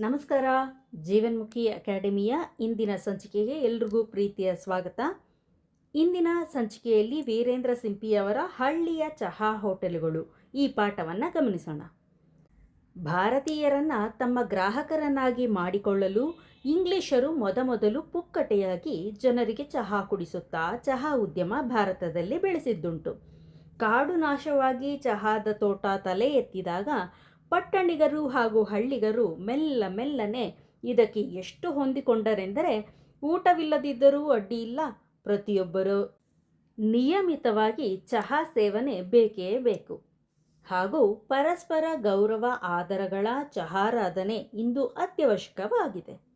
ನಮಸ್ಕಾರ. ಜೀವನ್ಮುಖಿ ಅಕಾಡೆಮಿಯ ಇಂದಿನ ಸಂಚಿಕೆಗೆ ಎಲ್ರಿಗೂ ಪ್ರೀತಿಯ ಸ್ವಾಗತ. ಇಂದಿನ ಸಂಚಿಕೆಯಲ್ಲಿ ವೀರೇಂದ್ರ ಸಿಂಪಿಯವರ ಹಳ್ಳಿಯ ಚಹಾ ಹೋಟೆಲ್ಗಳು. ಈ ಪಾಠವನ್ನು ಗಮನಿಸೋಣ. ಭಾರತೀಯರನ್ನು ತಮ್ಮ ಗ್ರಾಹಕರನ್ನಾಗಿ ಮಾಡಿಕೊಳ್ಳಲು ಇಂಗ್ಲಿಷರು ಮೊದಮೊದಲು ಪುಕ್ಕಟೆಯಾಗಿ ಜನರಿಗೆ ಚಹಾ ಕುಡಿಸುತ್ತಾ ಚಹಾ ಉದ್ಯಮ ಭಾರತದಲ್ಲಿ ಬೆಳೆಸಿದ್ದುಂಟು. ಕಾಡು ನಾಶವಾಗಿ ಚಹಾದ ತೋಟ ತಲೆ ಎತ್ತಿದಾಗ ಪಟ್ಟಣಿಗರು ಹಾಗೂ ಹಳ್ಳಿಗರು ಮೆಲ್ಲ ಮೆಲ್ಲನೆ ಇದಕ್ಕೆ ಎಷ್ಟು ಹೊಂದಿಕೊಂಡರೆಂದರೆ ಊಟವಿಲ್ಲದಿದ್ದರೂ ಅಡ್ಡಿಯಿಲ್ಲ ಪ್ರತಿಯೊಬ್ಬರು. ನಿಯಮಿತವಾಗಿ ಚಹಾ ಸೇವನೆ ಬೇಕೇ ಬೇಕು. ಹಾಗೂ ಪರಸ್ಪರ ಗೌರವ, ಆದರಗಳ ಚಹಾರಾಧನೆ ಇಂದು ಅತ್ಯವಶ್ಯಕವಾಗಿದೆ.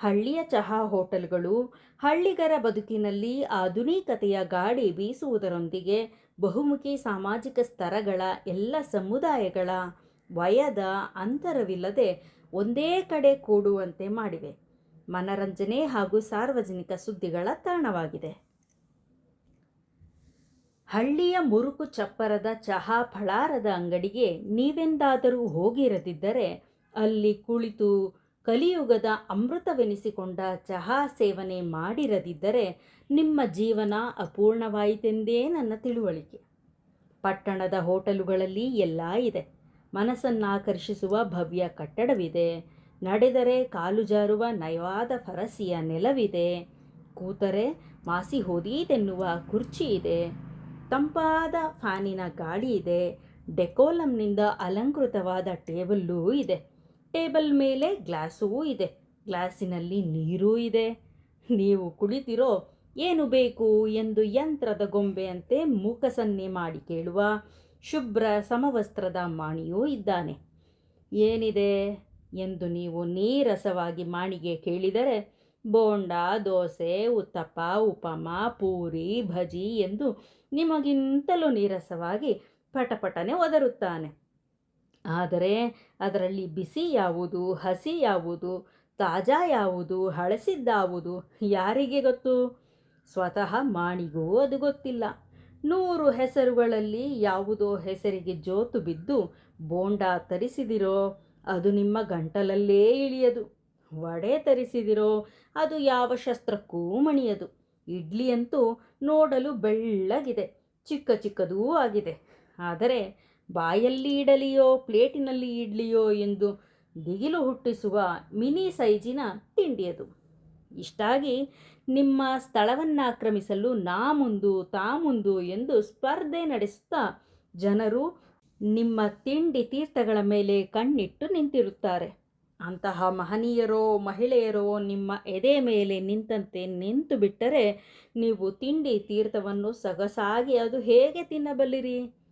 ಹಳ್ಳಿಯ ಚಹಾ ಹೋಟೆಲ್ಗಳು ಹಳ್ಳಿಗರ ಬದುಕಿನಲ್ಲಿ ಆಧುನಿಕತೆಯ ಗಾಡಿ ಬೀಸುವುದರೊಂದಿಗೆ ಬಹುಮುಖಿ ಸಾಮಾಜಿಕ ಸ್ತರಗಳ ಎಲ್ಲ ಸಮುದಾಯಗಳ ವಯದ ಅಂತರವಿಲ್ಲದೆ ಒಂದೇ ಕಡೆ ಕೂಡುವಂತೆ ಮಾಡಿವೆ. ಮನರಂಜನೆ ಹಾಗೂ ಸಾರ್ವಜನಿಕ ಸುದ್ದಿಗಳ ತಾಣವಾಗಿದೆ. ಹಳ್ಳಿಯ ಮುರುಕು ಚಪ್ಪರದ ಚಹಾ ಫಳಾರದ ಅಂಗಡಿಗೆ ನೀವೆಂದಾದರೂ ಹೋಗಿರದಿದ್ದರೆ ಅಲ್ಲಿ ಕುಳಿತು ಕಲಿಯುಗದ ಅಮೃತವೆನಿಸಿಕೊಂಡ ಚಹಾ ಸೇವನೆ ಮಾಡಿರದಿದ್ದರೆ ನಿಮ್ಮ ಜೀವನ ಅಪೂರ್ಣವಾಯಿತೆಂದೇ ನನ್ನ ತಿಳುವಳಿಕೆ. ಪಟ್ಟಣದ ಹೋಟೆಲುಗಳಲ್ಲಿ ಎಲ್ಲ ಇದೆ. ಮನಸ್ಸನ್ನಾಕರ್ಷಿಸುವ ಭವ್ಯ ಕಟ್ಟಡವಿದೆ. ನಡೆದರೆ ಕಾಲು ಜಾರುವ ನಯವಾದ ಫರಸಿಯ ನೆಲವಿದೆ. ಕೂತರೆ ಮಾಸಿ ಹೋದೀತೆನ್ನುವ ಕುರ್ಚಿ ಇದೆ. ತಂಪಾದ ಫ್ಯಾನಿನ ಗಾಳಿ ಇದೆ. ಡೆಕೋಲಂನಿಂದ ಅಲಂಕೃತವಾದ ಟೇಬಲ್ಲೂ ಇದೆ. ಟೇಬಲ್ ಮೇಲೆ ಗ್ಲಾಸೂ ಇದೆ. ಗ್ಲಾಸಿನಲ್ಲಿ ನೀರೂ ಇದೆ. ನೀವು ಕುಳಿತಿರೋ ಏನು ಬೇಕು ಎಂದು ಯಂತ್ರದ ಗೊಂಬೆಯಂತೆ ಮೂಕಸನ್ನೆ ಮಾಡಿ ಕೇಳುವ ಶುಭ್ರ ಸಮವಸ್ತ್ರದ ಮಾಣಿಯೂ ಇದ್ದಾನೆ. ಏನಿದೆ ಎಂದು ನೀವು ನೀರಸವಾಗಿ ಮಾಣಿಗೆ ಕೇಳಿದರೆ ಬೋಂಡ, ದೋಸೆ, ಉತ್ತಪ್ಪ, ಉಪಮ, ಪೂರಿ, ಭಜಿ ಎಂದು ನಿಮಗಿಂತಲೂ ನೀರಸವಾಗಿ ಪಟಪಟನೆ ಒದರುತ್ತಾನೆ. ಆದರೆ ಅದರಲ್ಲಿ ಬಿಸಿ ಯಾವುದು, ಹಸಿ ಯಾವುದು, ತಾಜಾ ಯಾವುದು, ಹಳಸಿದ್ದಾವುದು ಯಾರಿಗೆ ಗೊತ್ತು? ಸ್ವತಃ ಮಾಣಿಗೂ ಅದು ಗೊತ್ತಿಲ್ಲ. ನೂರು ಹೆಸರುಗಳಲ್ಲಿ ಯಾವುದೋ ಹೆಸರಿಗೆ ಜೋತು ಬಿದ್ದು ಬೋಂಡ ತರಿಸಿದಿರೋ ಅದು ನಿಮ್ಮ ಗಂಟಲಲ್ಲೇ ಇಳಿಯದು. ವಡೆ ತರಿಸಿದಿರೋ ಅದು ಯಾವ ಶಸ್ತ್ರಕ್ಕೂ ಮಣಿಯದು. ಇಡ್ಲಿ ಅಂತೂ ನೋಡಲು ಬೆಳ್ಳಗಿದೆ, ಚಿಕ್ಕ ಚಿಕ್ಕದೂ ಆಗಿದೆ. ಆದರೆ ಬಾಯಲ್ಲಿ ಇಡಲಿಯೋ, ಪ್ಲೇಟಿನಲ್ಲಿ ಇಡಲಿಯೋ ಎಂದು ದಿಗಿಲು ಹುಟ್ಟಿಸುವ ಮಿನಿ ಸೈಜಿನ ತಿಂಡಿಯದು. ಇಷ್ಟಾಗಿ ನಿಮ್ಮ ಸ್ಥಳವನ್ನಾಕ್ರಮಿಸಲು ನಾ ಮುಂದು ತಾ ಮುಂದು ಎಂದು ಸ್ಪರ್ಧೆ ನಡೆಸುತ್ತಾ ಜನರು ನಿಮ್ಮ ತಿಂಡಿ ತೀರ್ಥಗಳ ಮೇಲೆ ಕಣ್ಣಿಟ್ಟು ನಿಂತಿರುತ್ತಾರೆ. ಅಂತಹ ಮಹನೀಯರೋ, ಮಹಿಳೆಯರೋ ನಿಮ್ಮ ಎದೆ ಮೇಲೆ ನಿಂತಂತೆ ನಿಂತು ಬಿಟ್ಟರೆ ನೀವು ತಿಂಡಿ ತೀರ್ಥವನ್ನು ಸೊಗಸಾಗಿ ಅದು ಹೇಗೆ ತಿನ್ನಬಲ್ಲಿರಿ?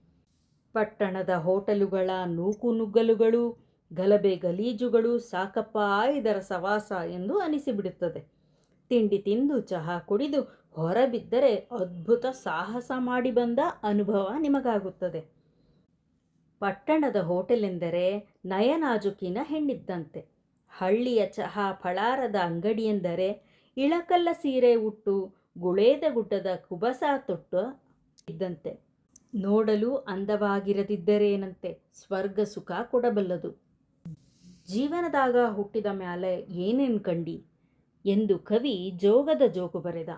ಪಟ್ಟಣದ ಹೋಟೆಲುಗಳ ನೂಕುನುಗ್ಗಲುಗಳು, ಗಲಭೆ ಗಲೀಜುಗಳು ಸಾಕಪ್ಪ ಇದರ ಸವಾಸ ಎಂದು ಅನಿಸಿಬಿಡುತ್ತದೆ. ತಿಂಡಿ ತಿಂದು ಚಹಾ ಕುಡಿದು ಹೊರಬಿದ್ದರೆ ಅದ್ಭುತ ಸಾಹಸ ಮಾಡಿ ಬಂದ ಅನುಭವ ನಿಮಗಾಗುತ್ತದೆ. ಪಟ್ಟಣದ ಹೋಟೆಲೆಂದರೆ ನಯನಾಜುಕಿನ ಹೆಣ್ಣಿದ್ದಂತೆ. ಹಳ್ಳಿಯ ಚಹಾ ಫಳಾರದ ಅಂಗಡಿಯೆಂದರೆ ಇಳಕಲ್ಲ ಸೀರೆ ಉಟ್ಟು ಗುಳೇದ ಗುಡ್ಡದ ಕುಬಸ ತೊಟ್ಟು ಇದ್ದಂತೆ. ನೋಡಲು ಅಂದವಾಗಿರದಿದ್ದರೇನಂತೆ ಸ್ವರ್ಗ ಸುಖ ಕೊಡಬಲ್ಲದು. ಜೀವನದಾಗ ಹುಟ್ಟಿದ ಮ್ಯಾಲೆ ಏನೇನು ಕಂಡಿ? ಎಂದು ಕವಿ ಜೋಗದ ಜೋಗು ಬರೆದ.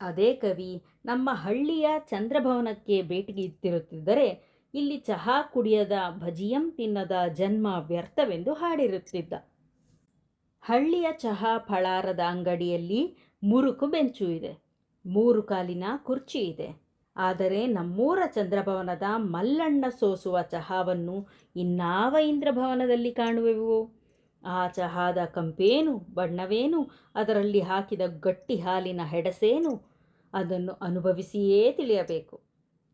ಅದೇ ಕವಿ, ನಮ್ಮ ಹಳ್ಳಿಯ ಚಂದ್ರಭವನಕ್ಕೆ ಭೇಟಿಗಿತ್ತಿರುತ್ತಿದ್ದರೆ ಇಲ್ಲಿ ಚಹಾ ಕುಡಿಯದ ಭಜಿಯಂ ತಿನ್ನದ ಜನ್ಮ ವ್ಯರ್ಥವೆಂದು ಹಾಡಿರುತ್ತಿದ್ದ. ಹಳ್ಳಿಯ ಚಹಾ ಫಳಾರದ ಅಂಗಡಿಯಲ್ಲಿ ಮುರುಕು ಬೆಂಚು ಇದೆ. ಮೂರು ಕಾಲಿನ ಕುರ್ಚಿ ಇದೆ. ಆದರೆ ನಮ್ಮೂರ ಚಂದ್ರಭವನದ ಮಲ್ಲಣ್ಣ ಸೋಸುವ ಚಹಾವನ್ನು ಇನ್ನಾವ ಇಂದ್ರಭವನದಲ್ಲಿ ಕಾಣುವೆವು? ಆ ಚಹಾದ ಕಂಪೇನು, ಬಣ್ಣವೇನು? ಅದರಲ್ಲಿ ಹಾಕಿದ ಗಟ್ಟಿ ಹಾಲಿನ ಹೆಡಸೇನು? ಅದನ್ನು ಅನುಭವಿಸಿಯೇ ತಿಳಿಯಬೇಕು.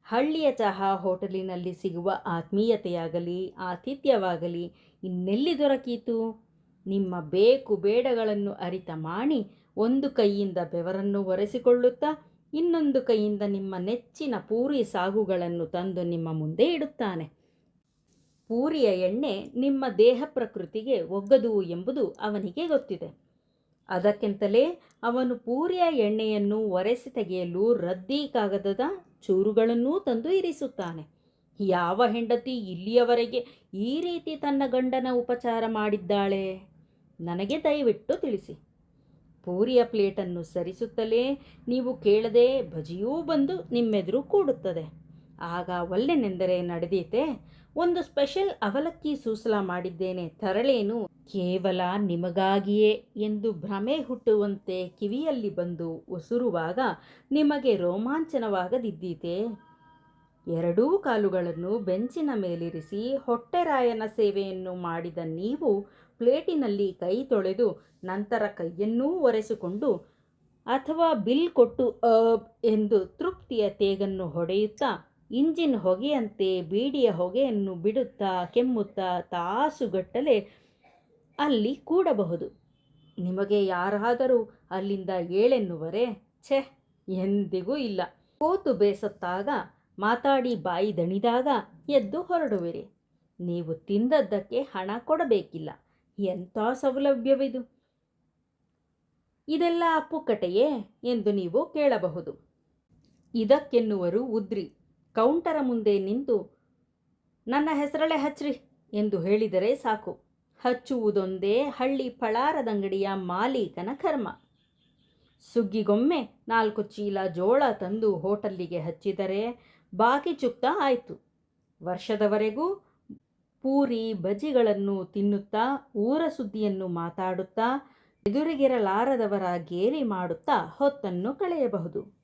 ಹಳ್ಳಿಯ ಚಹಾ ಹೋಟೆಲಿನಲ್ಲಿ ಸಿಗುವ ಆತ್ಮೀಯತೆಯಾಗಲಿ, ಆತಿಥ್ಯವಾಗಲಿ ಇನ್ನೆಲ್ಲಿ ದೊರಕೀತು? ನಿಮ್ಮ ಬೇಕು ಬೇಡಗಳನ್ನು ಅರಿತ ಮಾಣಿ ಒಂದು ಕೈಯಿಂದ ಬೆವರನ್ನು ಒರೆಸಿಕೊಳ್ಳುತ್ತಾ ಇನ್ನೊಂದು ಕೈಯಿಂದ ನಿಮ್ಮ ನೆಚ್ಚಿನ ಪೂರಿ ಸಾಗುಗಳನ್ನು ತಂದು ನಿಮ್ಮ ಮುಂದೆ ಇಡುತ್ತಾನೆ. ಪೂರಿಯ ಎಣ್ಣೆ ನಿಮ್ಮ ದೇಹ ಪ್ರಕೃತಿಗೆ ಒಗ್ಗದು ಎಂಬುದು ಅವನಿಗೆ ಗೊತ್ತಿದೆ. ಅದಕ್ಕಿಂತಲೇ ಅವನು ಪೂರಿಯ ಎಣ್ಣೆಯನ್ನು ಒರೆಸಿ ತೆಗೆಯಲು ರದ್ದಿ ಕಾಗದದ ಚೂರುಗಳನ್ನೂ ತಂದು ಇರಿಸುತ್ತಾನೆ. ಯಾವ ಹೆಂಡತಿ ಇಲ್ಲಿಯವರೆಗೆ ಈ ರೀತಿ ತನ್ನ ಗಂಡನ ಉಪಚಾರ ಮಾಡಿದ್ದಾಳೆ? ನನಗೆ ದಯವಿಟ್ಟು ತಿಳಿಸಿ. ಪೂರಿಯ ಪ್ಲೇಟನ್ನು ಸರಿಸುತ್ತಲೇ ನೀವು ಕೇಳದೆ ಭಜಿಯೂ ಬಂದು ನಿಮ್ಮೆದುರು ಕೂಡುತ್ತದೆ. ಆಗ ಒಲ್ಲೆನೆಂದರೆ ನಡೆದೀತೆ, ಒಂದು ಸ್ಪೆಷಲ್ ಅವಲಕ್ಕಿ ಸೂಸಲ ಮಾಡಿದ್ದೇನೆ, ತರಳೇನು? ಕೇವಲ ನಿಮಗಾಗಿಯೇ ಎಂದು ಭ್ರಮೆ ಹುಟ್ಟುವಂತೆ ಕಿವಿಯಲ್ಲಿ ಬಂದು ಉಸುರುವಾಗ ನಿಮಗೆ ರೋಮಾಂಚನವಾಗದಿದ್ದೀತೆ? ಎರಡೂ ಕಾಲುಗಳನ್ನು ಬೆಂಚಿನ ಮೇಲಿರಿಸಿ ಹೊಟ್ಟೆರಾಯನ ಸೇವೆಯನ್ನು ಮಾಡಿದ ನೀವು ಪ್ಲೇಟಿನಲ್ಲಿ ಕೈ ತೊಳೆದು ನಂತರ ಕೈಯನ್ನೂ ಒರೆಸಿಕೊಂಡು ಅಥವಾ ಬಿಲ್ ಕೊಟ್ಟು ಎಂದು ತೃಪ್ತಿಯ ತೇಗನ್ನು ಹೊಡೆಯುತ್ತಾ ಇಂಜಿನ್ ಹೊಗೆಯಂತೆ ಬೀಡಿಯ ಹೊಗೆಯನ್ನು ಬಿಡುತ್ತಾ ಕೆಮ್ಮುತ್ತಾ ತಾಸುಗಟ್ಟಲೆ ಅಲ್ಲಿ ಕೂಡಬಹುದು. ನಿಮಗೆ ಯಾರಾದರೂ ಅಲ್ಲಿಂದ ಏಳೆನ್ನುವರೆ, ಛೆ, ಎಂದಿಗೂ ಇಲ್ಲ. ಕೂತು ಬೇಸತ್ತಾಗ, ಮಾತಾಡಿ ಬಾಯಿ ದಣಿದಾಗ ಎದ್ದು ಹೊರಡುವಿರಿ. ನೀವು ತಿಂದದ್ದಕ್ಕೆ ಹಣ ಕೊಡಬೇಕಿಲ್ಲ. ಎಂಥ ಸೌಲಭ್ಯವಿದು? ಇದೆಲ್ಲ ಅಪ್ಪುಕಟೆಯೇ ಎಂದು ನೀವು ಕೇಳಬಹುದು. ಇದಕ್ಕೆನ್ನುವರು ಉದ್ರಿ, ಕೌಂಟರ ಮುಂದೆ ನಿಂತು, ನನ್ನ ಹೆಸರಳೆ ಹಚ್ಚ್ರಿ ಎಂದು ಹೇಳಿದರೆ ಸಾಕು. ಹಚ್ಚುವುದೊಂದೇ ಹಳ್ಳಿ ಪಳಾರದಂಗಡಿಯ ಮಾಲೀಕನ ಕರ್ಮ. ಸುಗ್ಗಿಗೊಮ್ಮೆ ನಾಲ್ಕು ಚೀಲ ಜೋಳ ತಂದು ಹೋಟಲ್ಲಿಗೆ ಹಚ್ಚಿದರೆ ಬಾಕಿ ಚುಕ್ತ ಆಯಿತು. ವರ್ಷದವರೆಗೂ ಪೂರಿ ಬಜಿಗಳನ್ನು ತಿನ್ನುತ್ತಾ, ಊರ ಸುದ್ದಿಯನ್ನು ಮಾತಾಡುತ್ತಾ, ಎದುರಿಗಿರಲಾರದವರ ಗೇಲಿ ಮಾಡುತ್ತಾ ಹೊತ್ತನ್ನು ಕಳೆಯಬಹುದು.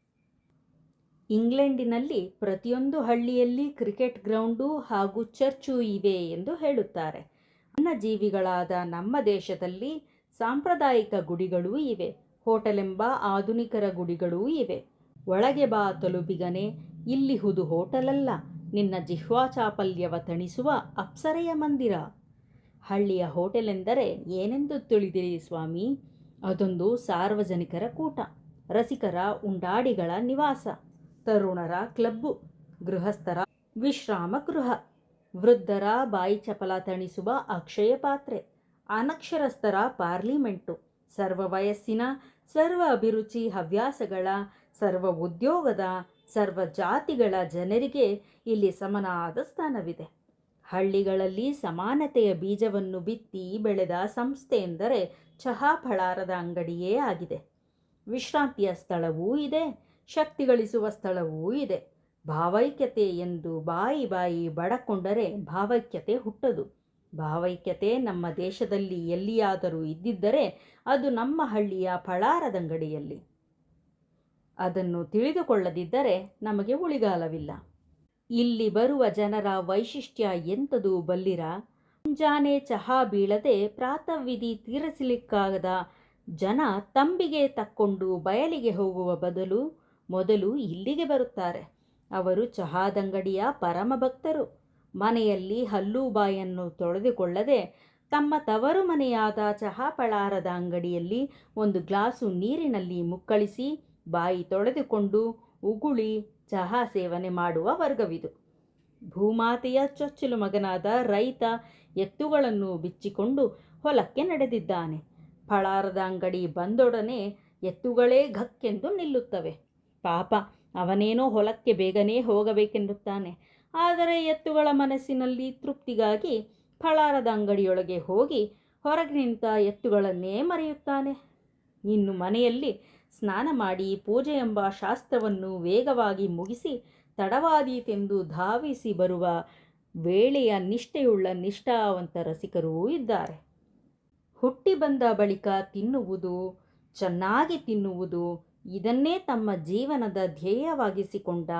ಇಂಗ್ಲೆಂಡಿನಲ್ಲಿ ಪ್ರತಿಯೊಂದು ಹಳ್ಳಿಯಲ್ಲಿ ಕ್ರಿಕೆಟ್ ಗ್ರೌಂಡು ಹಾಗೂ ಚರ್ಚು ಇವೆ ಎಂದು ಹೇಳುತ್ತಾರೆ. ಜೀವಿಗಳಾದ ನಮ್ಮ ದೇಶದಲ್ಲಿ ಸಾಂಪ್ರದಾಯಿಕ ಗುಡಿಗಳೂ ಇವೆ. ಹೋಟೆಲೆಂಬ ಆಧುನಿಕರ ಗುಡಿಗಳೂ ಇವೆ. ಒಳಗೆ ಬಾ ತಲುಬಿಗನೆ ಇಲ್ಲಿಹುದು ಹೋಟೆಲಲ್ಲ ನಿನ್ನ ಜಿಹ್ವಾಚಾಪಲ್ಯವ ತಣಿಸುವ ಅಪ್ಸರೆಯ ಮಂದಿರ. ಹಳ್ಳಿಯ ಹೋಟೆಲೆಂದರೆ ಏನೆಂದು ತಿಳಿದಿರಿ ಸ್ವಾಮಿ? ಅದೊಂದು ಸಾರ್ವಜನಿಕರ ಕೂಟ, ರಸಿಕರ ಉಂಡಾಡಿಗಳ ನಿವಾಸ, ತರುಣರ ಕ್ಲಬ್ಬು, ಗೃಹಸ್ಥರ ವಿಶ್ರಾಮ ಗೃಹ, ವೃದ್ಧರ ಬಾಯಿ ಚಪಲ ತಣಿಸುವ ಅಕ್ಷಯ ಪಾತ್ರೆ, ಅನಕ್ಷರಸ್ಥರ ಪಾರ್ಲಿಮೆಂಟು, ಸರ್ವ ವಯಸ್ಸಿನ, ಸರ್ವ ಅಭಿರುಚಿ ಹವ್ಯಾಸಗಳ, ಸರ್ವ ಉದ್ಯೋಗದ ಸರ್ವ ಜಾತಿಗಳ ಜನರಿಗೆ ಇಲ್ಲಿ ಸಮನಾದ ಸ್ಥಾನವಿದೆ. ಹಳ್ಳಿಗಳಲ್ಲಿ ಸಮಾನತೆಯ ಬೀಜವನ್ನು ಬಿತ್ತಿ ಬೆಳೆದ ಸಂಸ್ಥೆ ಎಂದರೆ ಚಹಾ ಫಳಾರದ ಅಂಗಡಿಯೇ ಆಗಿದೆ. ವಿಶ್ರಾಂತಿಯ ಸ್ಥಳವೂ ಇದೆ, ಶಕ್ತಿ ಗಳಿಸುವ ಸ್ಥಳವೂ ಇದೆ. ಭಾವೈಕ್ಯತೆ ಎಂದು ಬಾಯಿ ಬಾಯಿ ಬಡಕೊಂಡರೆ ಭಾವೈಕ್ಯತೆ ಹುಟ್ಟದು. ಭಾವೈಕ್ಯತೆ ನಮ್ಮ ದೇಶದಲ್ಲಿ ಎಲ್ಲಿಯಾದರೂ ಇದ್ದಿದ್ದರೆ ಅದು ನಮ್ಮ ಹಳ್ಳಿಯ ಫಳಾರದಂಗಡಿಯಲ್ಲಿ ಅದನ್ನು ತಿಳಿದುಕೊಳ್ಳದಿದ್ದರೆ ನಮಗೆ ಉಳಿಗಾಲವಿಲ್ಲ. ಇಲ್ಲಿ ಬರುವ ಜನರ ವೈಶಿಷ್ಟ್ಯ ಎಂಥದು ಬಲ್ಲಿರ? ಮುಂಜಾನೆ ಚಹಾ ಬೀಳದೆ ಪ್ರಾತವಿಧಿ ತೀರಿಸಲಿಕ್ಕಾಗದ ಜನ ತಂಬಿಗೆ ತಕ್ಕೊಂಡು ಬಯಲಿಗೆ ಹೋಗುವ ಬದಲು ಮೊದಲು ಇಲ್ಲಿಗೆ ಬರುತ್ತಾರೆ. ಅವರು ಚಹಾದಂಗಡಿಯ ಪರಮ ಭಕ್ತರು ಮನೆಯಲ್ಲಿ ಹಲ್ಲೂಬಾಯನ್ನು ತೊಳೆದುಕೊಳ್ಳದೆ ತಮ್ಮ ತವರು ಮನೆಯಾದ ಚಹಾ ಪಳಾರದ ಅಂಗಡಿಯಲ್ಲಿ ಒಂದು ಗ್ಲಾಸು ನೀರಿನಲ್ಲಿ ಮುಕ್ಕಳಿಸಿ ಬಾಯಿ ತೊಳೆದುಕೊಂಡು ಉಗುಳಿ ಚಹಾ ಸೇವನೆ ಮಾಡುವ ವರ್ಗವಿದು. ಭೂಮಾತೆಯ ಚೊಚ್ಚಲು ಮಗನಾದ ರೈತ ಎತ್ತುಗಳನ್ನು ಬಿಚ್ಚಿಕೊಂಡು ಹೊಲಕ್ಕೆ ನಡೆದಿದ್ದಾನೆ. ಫಳಾರದ ಅಂಗಡಿ ಬಂದೊಡನೆ ಎತ್ತುಗಳೇ ಘಕ್ಕೆಂದು ನಿಲ್ಲುತ್ತವೆ. ಪಾಪ, ಅವನೇನೋ ಹೊಲಕ್ಕೆ ಬೇಗನೆ ಹೋಗಬೇಕೆನ್ನುತ್ತಾನೆ. ಆದರೆ ಎತ್ತುಗಳ ಮನಸ್ಸಿನಲ್ಲಿ ತೃಪ್ತಿಗಾಗಿ ಫಳಾರದ ಅಂಗಡಿಯೊಳಗೆ ಹೋಗಿ ಹೊರಗಿನಿಂದ ಎತ್ತುಗಳನ್ನೇ ಮರೆಯುತ್ತಾನೆ. ಇನ್ನು ಮನೆಯಲ್ಲಿ ಸ್ನಾನ ಮಾಡಿ ಪೂಜೆ ಎಂಬ ಶಾಸ್ತ್ರವನ್ನು ವೇಗವಾಗಿ ಮುಗಿಸಿ ತಡವಾದೀತೆಂದು ಧಾವಿಸಿ ಬರುವ ವೇಳೆಯ ನಿಷ್ಠೆಯುಳ್ಳ ನಿಷ್ಠಾವಂತ ರಸಿಕರೂ ಇದ್ದಾರೆ. ಹುಟ್ಟಿ ಬಂದ ಬಳಿಕ ತಿನ್ನುವುದು, ಚೆನ್ನಾಗಿ ತಿನ್ನುವುದು, ಇದನ್ನೇ ತಮ್ಮ ಜೀವನದ ಧ್ಯೇಯವಾಗಿಸಿಕೊಂಡ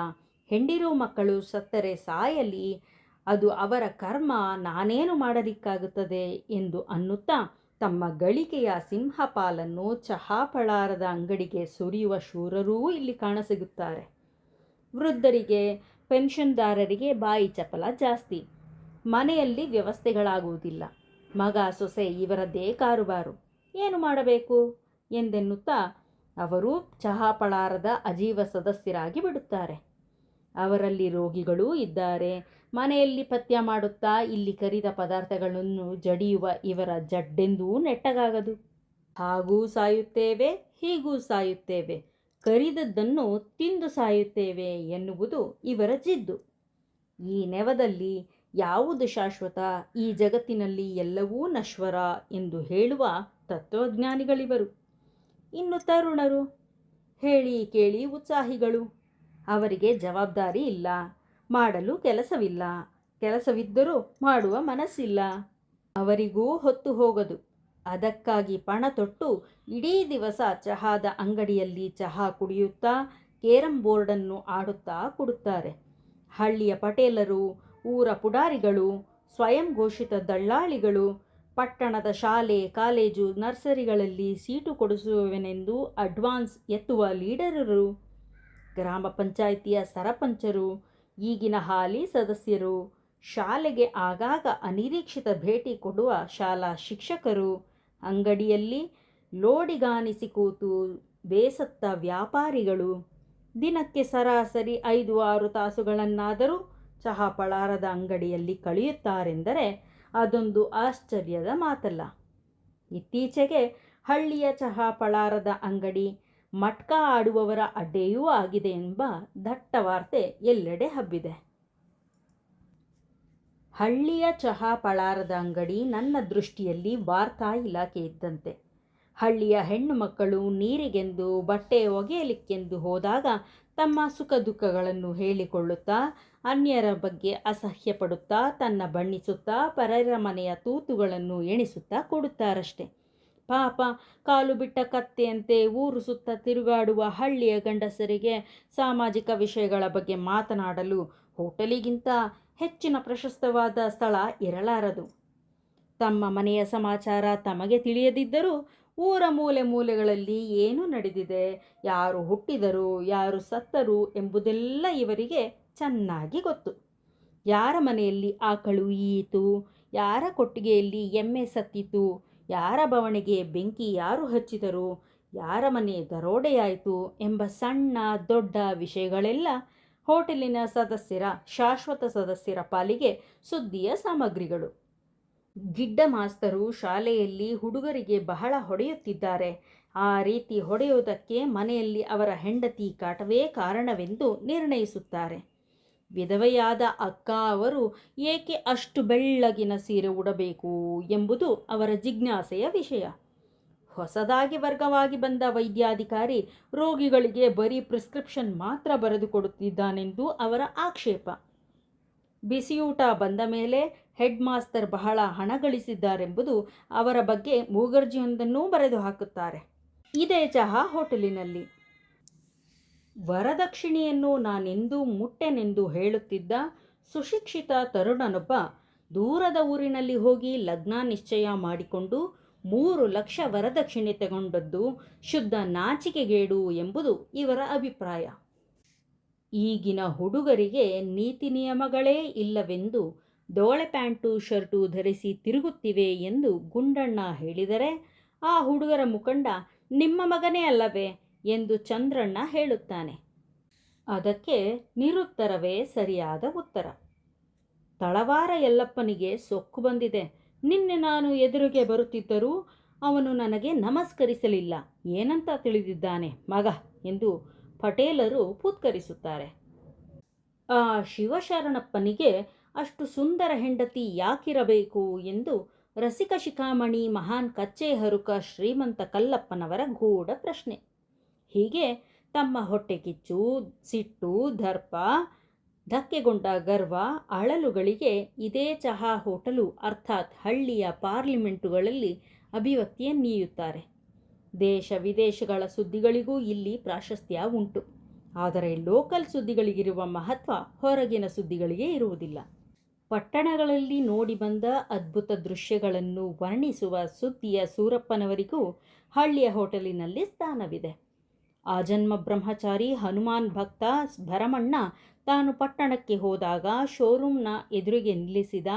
ಹೆಂಡಿರು ಮಕ್ಕಳು ಸತ್ತರೆ ಸಾಯಲಿ, ಅದು ಅವರ ಕರ್ಮ ನಾನೇನು ಮಾಡಲಿಕ್ಕಾಗುತ್ತದೆ ಎಂದು ಅನ್ನುತ್ತಾ ತಮ್ಮ ಗಳಿಕೆಯ ಸಿಂಹಪಾಲನ್ನು ಚಹಾ ಪಳಾರದ ಅಂಗಡಿಗೆ ಸುರಿಯುವ ಶೂರರೂ ಇಲ್ಲಿ ಕಾಣಸಿಗುತ್ತಾರೆ. ವೃದ್ಧರಿಗೆ, ಪೆನ್ಷನ್ದಾರರಿಗೆ ಬಾಯಿ ಚಪಲ ಜಾಸ್ತಿ. ಮನೆಯಲ್ಲಿ ವ್ಯವಸ್ಥೆಗಳಾಗುವುದಿಲ್ಲ. ಮಗ ಸೊಸೆ ಇವರದ್ದೇ ಕಾರುಬಾರು. ಏನು ಮಾಡಬೇಕು? ಎಂದೆನ್ನುತ್ತಾ ಅವರು ಚಹಾ ಪಳಾರದ ಅಜೀವ ಸದಸ್ಯರಾಗಿ ಬಿಡುತ್ತಾರೆ. ಅವರಲ್ಲಿ ರೋಗಿಗಳೂ ಇದ್ದಾರೆ. ಮನೆಯಲ್ಲಿ ಪಥ್ಯ ಮಾಡುತ್ತಾ ಇಲ್ಲಿ ಕರಿದ ಪದಾರ್ಥಗಳನ್ನು ಜಡಿಯುವ ಇವರ ಜಡ್ಡೆಂದೂ ನೆಟ್ಟಗಾಗದು. ಹಾಗೂ ಸಾಯುತ್ತೇವೆ, ಹೀಗೂ ಸಾಯುತ್ತೇವೆ. ಕರಿದದ್ದನ್ನು ತಿಂದು ಸಾಯುತ್ತೇವೆ ಎನ್ನುವುದು ಇವರ ಜಿದ್ದು. ಈ ನೆವದಲ್ಲಿ ಯಾವುದು ಶಾಶ್ವತ, ಈ ಜಗತ್ತಿನಲ್ಲಿ ಎಲ್ಲವೂ ನಶ್ವರ ಎಂದು ಹೇಳುವ ತತ್ವಜ್ಞಾನಿಗಳಿವರು. ಇನ್ನು ತರುಣರು, ಹೇಳಿ ಕೇಳಿ ಉತ್ಸಾಹಿಗಳು. ಅವರಿಗೆ ಜವಾಬ್ದಾರಿ ಇಲ್ಲ. ಮಾಡಲು ಕೆಲಸವಿಲ್ಲ. ಕೆಲಸವಿದ್ದರೂ ಮಾಡುವ ಮನಸ್ಸಿಲ್ಲ. ಅವರಿಗೂ ಹೊತ್ತು ಹೋಗದು. ಅದಕ್ಕಾಗಿ ಪಣ ತೊಟ್ಟು ಇಡೀ ದಿವಸ ಚಹಾದ ಅಂಗಡಿಯಲ್ಲಿ ಚಹಾ ಕುಡಿಯುತ್ತಾ ಕೇರಂ ಬೋರ್ಡನ್ನು ಆಡುತ್ತಾ ಕೊಡುತ್ತಾರೆ. ಹಳ್ಳಿಯ ಪಟೇಲರು, ಊರ ಪುಡಾರಿಗಳು, ಸ್ವಯಂ ಘೋಷಿತ ದಳ್ಳಾಳಿಗಳು, ಪಟ್ಟಣದ ಶಾಲೆ, ಕಾಲೇಜು, ನರ್ಸರಿಗಳಲ್ಲಿ ಸೀಟು ಕೊಡಿಸುವೆನೆಂದು ಅಡ್ವಾನ್ಸ್ ಎತ್ತುವ ಲೀಡರರು ಗ್ರಾಮ ಪಂಚಾಯಿತಿಯ ಸರಪಂಚರು, ಈಗಿನ ಹಾಲಿ ಸದಸ್ಯರು, ಶಾಲೆಗೆ ಆಗಾಗ ಅನಿರೀಕ್ಷಿತ ಭೇಟಿ ಕೊಡುವ ಶಾಲಾ ಶಿಕ್ಷಕರು, ಅಂಗಡಿಯಲ್ಲಿ ಲೋಡಿಗಾನಿಸಿ ಕೂತು ಬೇಸತ್ತ ವ್ಯಾಪಾರಿಗಳು. ದಿನಕ್ಕೆ ಸರಾಸರಿ ಐದು ಆರು ತಾಸುಗಳನ್ನಾದರೂ ಚಹಾ ಪಳಾರದ ಅಂಗಡಿಯಲ್ಲಿ ಕಳೆಯುತ್ತಾರೆಂದರೆ ಅದೊಂದು ಆಶ್ಚರ್ಯದ ಮಾತಲ್ಲ. ಇತ್ತೀಚೆಗೆ ಹಳ್ಳಿಯ ಚಹಾ ಪಳಾರದ ಅಂಗಡಿ ಮಟ್ಕ ಆಡುವವರ ಅಡ್ಡೆಯೂ ಆಗಿದೆ ಎಂಬ ದಟ್ಟ ವಾರ್ತೆ ಎಲ್ಲೆಡೆ ಹಬ್ಬಿದೆ. ಹಳ್ಳಿಯ ಚಹಾ ಪಳಾರದ ಅಂಗಡಿ ನನ್ನ ದೃಷ್ಟಿಯಲ್ಲಿ ವಾರ್ತಾ ಇಲಾಖೆ ಇದ್ದಂತೆ. ಹಳ್ಳಿಯ ಹೆಣ್ಣು ಮಕ್ಕಳು ನೀರಿಗೆಂದು, ಬಟ್ಟೆ ಒಗೆಯಲಿಕ್ಕೆಂದು ಹೋದಾಗ ತಮ್ಮ ಸುಖ ದುಃಖಗಳನ್ನು ಹೇಳಿಕೊಳ್ಳುತ್ತಾ, ಅನ್ಯರ ಬಗ್ಗೆ ಅಸಹ್ಯ ಪಡುತ್ತಾ ತನ್ನ ಬಣ್ಣಿಸುತ್ತಾ, ಪರರ ಮನೆಯ ತೂತುಗಳನ್ನು ಎಣಿಸುತ್ತಾ ಕೊಡುತ್ತಾರಷ್ಟೆ. ಪಾಪ ಕಾಲು ಬಿಟ್ಟ ಕತ್ತೆಯಂತೆ ಊರು ಸುತ್ತ ತಿರುಗಾಡುವ ಹಳ್ಳಿಯ ಗಂಡಸರಿಗೆ ಸಾಮಾಜಿಕ ವಿಷಯಗಳ ಬಗ್ಗೆ ಮಾತನಾಡಲು ಹೋಟೆಲಿಗಿಂತ ಹೆಚ್ಚಿನ ಪ್ರಶಸ್ತವಾದ ಸ್ಥಳ ಇರಲಾರದು. ತಮ್ಮ ಮನೆಯ ಸಮಾಚಾರ ತಮಗೆ ತಿಳಿಯದಿದ್ದರೂ ಊರ ಮೂಲೆ ಮೂಲೆಗಳಲ್ಲಿ ಏನು ನಡೆದಿದೆ, ಯಾರು ಹುಟ್ಟಿದರು, ಯಾರು ಸತ್ತರು ಎಂಬುದೆಲ್ಲ ಇವರಿಗೆ ಚೆನ್ನಾಗಿ ಗೊತ್ತು. ಯಾರ ಮನೆಯಲ್ಲಿ ಆಕಳು ಈಯಿತು, ಯಾರ ಕೊಟ್ಟಿಗೆಯಲ್ಲಿ ಎಮ್ಮೆ ಸತ್ತಿತು ಯಾರ ಬವಣೆಗೆ ಬೆಂಕಿ ಯಾರು ಹಚ್ಚಿದರು? ಯಾರ ಮನೆ ದರೋಡೆಯಾಯಿತು? ಎಂಬ ಸಣ್ಣ ದೊಡ್ಡ ವಿಷಯಗಳೆಲ್ಲ ಹೋಟೆಲಿನ ಸದಸ್ಯರ, ಶಾಶ್ವತ ಸದಸ್ಯರ ಪಾಲಿಗೆ ಸುದ್ದಿಯ ಸಾಮಗ್ರಿಗಳು. ಗಿಡ್ಡ ಮಾಸ್ತರು ಶಾಲೆಯಲ್ಲಿ ಹುಡುಗರಿಗೆ ಬಹಳ ಹೊಡೆಯುತ್ತಿದ್ದಾರೆ. ಆ ರೀತಿ ಹೊಡೆಯುವುದಕ್ಕೆ ಮನೆಯಲ್ಲಿ ಅವರ ಹೆಂಡತಿ ಕಾಟವೇ ಕಾರಣವೆಂದು ನಿರ್ಣಯಿಸುತ್ತಾರೆ. ವಿಧವೆಯಾದ ಅಕ್ಕ ಅವರು ಏಕೆ ಅಷ್ಟು ಬೆಳ್ಳಗಿನ ಸೀರೆ ಉಡಬೇಕು ಎಂಬುದು ಅವರ ಜಿಜ್ಞಾಸೆಯ ವಿಷಯ. ಹೊಸದಾಗಿ ವರ್ಗವಾಗಿ ಬಂದ ವೈದ್ಯಾಧಿಕಾರಿ ರೋಗಿಗಳಿಗೆ ಬರೀ ಪ್ರಿಸ್ಕ್ರಿಪ್ಷನ್ ಮಾತ್ರ ಬರೆದುಕೊಡುತ್ತಿದ್ದಾನೆಂದು ಅವರ ಆಕ್ಷೇಪ. ಬಿಸಿಯೂಟ ಬಂದ ಮೇಲೆ ಹೆಡ್ ಮಾಸ್ತರ್ ಬಹಳ ಹಣ ಗಳಿಸಿದ್ದಾರೆಂಬುದು ಅವರ ಬಗ್ಗೆ ಮೂಗರ್ಜಿಯೊಂದನ್ನೂ ಬರೆದು ಹಾಕುತ್ತಾರೆ. ಇದೇ ಚಹಾ ಹೋಟೆಲಿನಲ್ಲಿ. ವರದಕ್ಷಿಣೆಯನ್ನು ನಾನೆಂದೂ ಮುಟ್ಟೆನೆಂದು ಹೇಳುತ್ತಿದ್ದ ಸುಶಿಕ್ಷಿತ ತರುಣನೊಬ್ಬ ದೂರದ ಊರಿನಲ್ಲಿ ಹೋಗಿ ಲಗ್ನ ನಿಶ್ಚಯ ಮಾಡಿಕೊಂಡು ಮೂರು ಲಕ್ಷ ವರದಕ್ಷಿಣೆ ತಗೊಂಡದ್ದು ಶುದ್ಧ ನಾಚಿಕೆಗೇಡು ಎಂಬುದು ಇವರ ಅಭಿಪ್ರಾಯ. ಈಗಿನ ಹುಡುಗರಿಗೆ ನೀತಿ ನಿಯಮಗಳೇ ಇಲ್ಲವೆಂದು ದೋಳೆ ಪ್ಯಾಂಟು, ಶರ್ಟು ಧರಿಸಿ ತಿರುಗುತ್ತಿವೆ ಎಂದು ಗುಂಡಣ್ಣ ಹೇಳಿದರೆ, ಆ ಹುಡುಗರ ಮುಖಂಡ, ನಿಮ್ಮ ಮಗನೇ ಅಲ್ಲವೇ? ಎಂದು ಚಂದ್ರಣ್ಣ ಹೇಳುತ್ತಾನೆ. ಅದಕ್ಕೆ ನಿರುತ್ತರವೇ ಸರಿಯಾದ ಉತ್ತರ. ತಳವಾರ ಯಲ್ಲಪ್ಪನಿಗೆ ಸೊಕ್ಕು ಬಂದಿದೆ. ನಿನ್ನೆ ನಾನು ಎದುರಿಗೆ ಬರುತ್ತಿದ್ದರೂ ಅವನು ನನಗೆ ನಮಸ್ಕರಿಸಲಿಲ್ಲ. ಏನಂತ ತಿಳಿದಿದ್ದಾನೆ ಮಗ ಎಂದು ಪಟೇಲರು ಪೂತ್ಕರಿಸುತ್ತಾರೆ. ಆ ಶಿವಶರಣಪ್ಪನಿಗೆ ಅಷ್ಟು ಸುಂದರ ಹೆಂಡತಿ ಯಾಕಿರಬೇಕು ಎಂದು ರಸಿಕ ಶಿಖಾಮಣಿ ಮಹಾನ್ ಕಚ್ಚೆ ಹರುಕ ಶ್ರೀಮಂತ ಕಲ್ಲಪ್ಪನವರ ಗೂಢ ಪ್ರಶ್ನೆ. ಹೀಗೆ ತಮ್ಮ ಹೊಟ್ಟೆ ಕಿಚ್ಚು, ಸಿಟ್ಟು, ದರ್ಪ, ಧಕ್ಕೆಗೊಂಡ ಗರ್ವ, ಅಳಲುಗಳಿಗೆ ಇದೇ ಚಹಾ ಹೋಟಲು ಅರ್ಥಾತ್ ಹಳ್ಳಿಯ ಪಾರ್ಲಿಮೆಂಟುಗಳಲ್ಲಿ ಅಭಿವ್ಯಕ್ತಿಯನ್ನೀಯುತ್ತಾರೆ ದೇಶ ವಿದೇಶಗಳ ಸುದ್ದಿಗಳಿಗೂ ಇಲ್ಲಿ ಪ್ರಾಶಸ್ತ್ಯ ಉಂಟು. ಆದರೆ ಲೋಕಲ್ ಸುದ್ದಿಗಳಿಗಿರುವ ಮಹತ್ವ ಹೊರಗಿನ ಸುದ್ದಿಗಳಿಗೆ ಇರುವುದಿಲ್ಲ. ಪಟ್ಟಣಗಳಲ್ಲಿ ನೋಡಿ ಬಂದ ಅದ್ಭುತ ದೃಶ್ಯಗಳನ್ನು ವರ್ಣಿಸುವ ಸುದ್ದಿಯ ಸೂರಪ್ಪನವರಿಗೂ ಹಳ್ಳಿಯ ಹೋಟೆಲಿನಲ್ಲಿ ಸ್ಥಾನವಿದೆ. ಆಜನ್ಮ ಬ್ರಹ್ಮಚಾರಿ ಹನುಮಾನ್ ಭಕ್ತ ಭರಮಣ್ಣ ತಾನು ಪಟ್ಟಣಕ್ಕೆ ಹೋದಾಗ ಶೋರೂಮ್ನ ಎದುರಿಗೆ ನಿಲ್ಲಿಸಿದ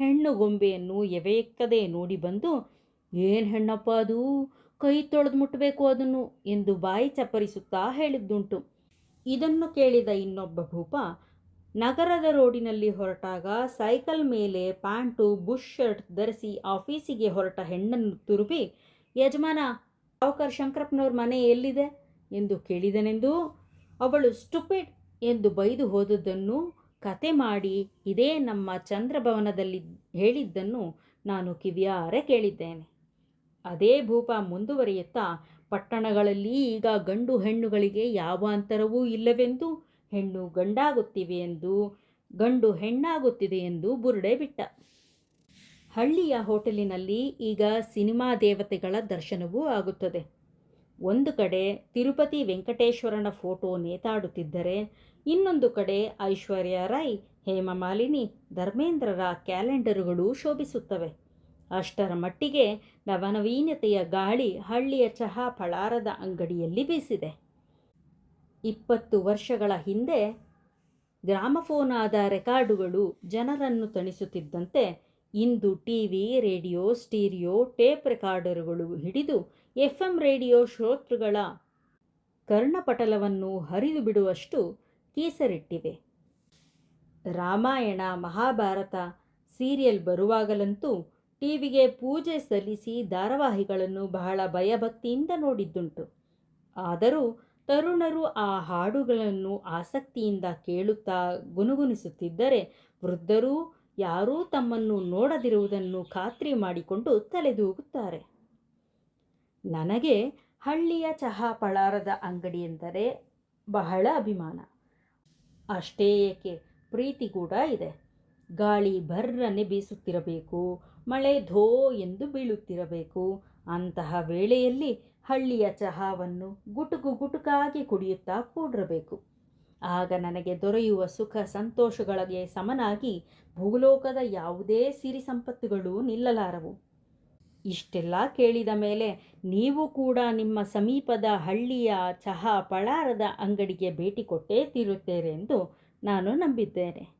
ಹೆಣ್ಣು ಗೊಂಬೆಯನ್ನು ಎವೆಯಕ್ಕದೆ ನೋಡಿ ಬಂದು, ಏನು ಹೆಣ್ಣಪ್ಪ ಅದು? ಕೈ ತೊಳೆದು ಮುಟ್ಟಬೇಕು ಅದನ್ನು ಎಂದು ಬಾಯಿ ಚಪ್ಪರಿಸುತ್ತಾ ಹೇಳಿದ್ದುಂಟು. ಇದನ್ನು ಕೇಳಿದ ಇನ್ನೊಬ್ಬ ಭೂಪ, ನಗರದ ರೋಡಿನಲ್ಲಿ ಹೊರಟಾಗ ಸೈಕಲ್ ಮೇಲೆ ಪ್ಯಾಂಟು, ಬುಷ್ ಶರ್ಟ್ ಧರಿಸಿ ಆಫೀಸಿಗೆ ಹೊರಟ ಹೆಣ್ಣನ್ನು ತುರುಬಿ ಯಜಮಾನ, ಸಾವುಕರ್ ಶಂಕರಪ್ಪನವ್ರ ಮನೆ ಎಲ್ಲಿದೆ? ಎಂದು ಕೇಳಿದನೆಂದು ಅವಳು ಸ್ಟುಪಿಡ್ ಎಂದು ಬೈದು ಹೋದದ್ದನ್ನು ಕತೆ ಮಾಡಿ ಇದೇ ನಮ್ಮ ಚಂದ್ರಭವನದಲ್ಲಿ ಹೇಳಿದ್ದನ್ನು ನಾನು ಕಿವಿಯಾರೆ ಕೇಳಿದ್ದೇನೆ. ಅದೇ ಭೂಪ ಮುಂದುವರಿಯುತ್ತಾ ಪಟ್ಟಣಗಳಲ್ಲಿ ಈಗ ಗಂಡು ಹೆಣ್ಣುಗಳಿಗೆ ಯಾವ ಅಂತರವೂ ಇಲ್ಲವೆಂದು ಹೆಣ್ಣು ಗಂಡಾಗುತ್ತಿವೆ ಎಂದು ಗಂಡು ಹೆಣ್ಣಾಗುತ್ತಿದೆ ಎಂದು ಬುರುಡೆ ಬಿಟ್ಟ. ಹಳ್ಳಿಯ ಹೋಟೆಲಿನಲ್ಲಿ ಈಗ ಸಿನಿಮಾ ದೇವತೆಗಳ ದರ್ಶನವೂ ಆಗುತ್ತದೆ. ಒಂದು ಕಡೆ ತಿರುಪತಿ ವೆಂಕಟೇಶ್ವರನ ಫೋಟೋ ನೇತಾಡುತ್ತಿದ್ದರೆ, ಇನ್ನೊಂದು ಕಡೆ ಐಶ್ವರ್ಯ ರೈ ಹೇಮಮಾಲಿನಿ, ಧರ್ಮೇಂದ್ರರ ಕ್ಯಾಲೆಂಡರುಗಳು ಶೋಭಿಸುತ್ತವೆ. ಅಷ್ಟರ ಮಟ್ಟಿಗೆ ನವನವೀನತೆಯ ಗಾಳಿ ಹಳ್ಳಿಯ ಚಹಾ ಫಳಾರದ ಅಂಗಡಿಯಲ್ಲಿ ಬೀಸಿದೆ. ಇಪ್ಪತ್ತು ವರ್ಷಗಳ ಹಿಂದೆ ಗ್ರಾಮಫೋನಾದ ರೆಕಾರ್ಡುಗಳು ಜನರನ್ನು ತಣಿಸುತ್ತಿದ್ದಂತೆ ಇಂದು T V radio, stereo, tape ರೆಕಾರ್ಡರುಗಳು ಹಿಡಿದು ಎಫ್ ಎಂ ರೇಡಿಯೋ ಶ್ರೋತೃಗಳ ಕರ್ಣಪಟಲವನ್ನು ಹರಿದು ಬಿಡುವಷ್ಟು ಕೇಸರಿಟ್ಟಿವೆ. ರಾಮಾಯಣ, ಮಹಾಭಾರತ ಸೀರಿಯಲ್ ಬರುವಾಗಲಂತೂ ಟಿವಿಗೆ ಪೂಜೆ ಸಲ್ಲಿಸಿ ಧಾರಾವಾಹಿಗಳನ್ನು ಬಹಳ ಭಯಭಕ್ತಿಯಿಂದ ನೋಡಿದ್ದುಂಟು. ಆದರೂ ತರುಣರು ಆ ಹಾಡುಗಳನ್ನು ಆಸಕ್ತಿಯಿಂದ ಕೇಳುತ್ತಾ ಗುನುಗುನಿಸುತ್ತಿದ್ದರೆ ವೃದ್ಧರೂ ಯಾರೂ ತಮ್ಮನ್ನು ನೋಡದಿರುವುದನ್ನು ಖಾತ್ರಿ ಮಾಡಿಕೊಂಡು ತಲೆದೂಗುತ್ತಾರೆ. ನನಗೆ ಹಳ್ಳಿಯ ಚಹಾ ಪಳಾರದ ಅಂಗಡಿ ಎಂದರೆ ಬಹಳ ಅಭಿಮಾನ. ಅಷ್ಟೇ ಏಕೆ? ಪ್ರೀತಿ ಕೂಡ ಇದೆ. ಗಾಳಿ ಭರ್ರನೆ ಬೀಸುತ್ತಿರಬೇಕು, ಮಳೆ ಧೋ ಎಂದು ಬೀಳುತ್ತಿರಬೇಕು. ಅಂತಹ ವೇಳೆಯಲ್ಲಿ ಹಳ್ಳಿಯ ಚಹಾವನ್ನು ಗುಟುಕು ಗುಟುಕಾಗಿ ಕುಡಿಯುತ್ತಾ ಕೂಡಿರಬೇಕು. ಆಗ ನನಗೆ ದೊರೆಯುವ ಸುಖ ಸಂತೋಷಗಳಿಗೆ ಸಮನಾಗಿ ಭೂಲೋಕದ ಯಾವುದೇ ಸಿರಿ ಸಂಪತ್ತುಗಳು ನಿಲ್ಲಲಾರವು. ಇಷ್ಟೆಲ್ಲ ಕೇಳಿದ ಮೇಲೆ ನೀವು ಕೂಡ ನಿಮ್ಮ ಸಮೀಪದ ಹಳ್ಳಿಯ ಚಹಾ ಪಳಾರದ ಅಂಗಡಿಗೆ ಭೇಟಿ ಕೊಟ್ಟೇ ತೀರುತ್ತೇರೆಂದು ನಾನು ನಂಬಿದ್ದೇನೆ.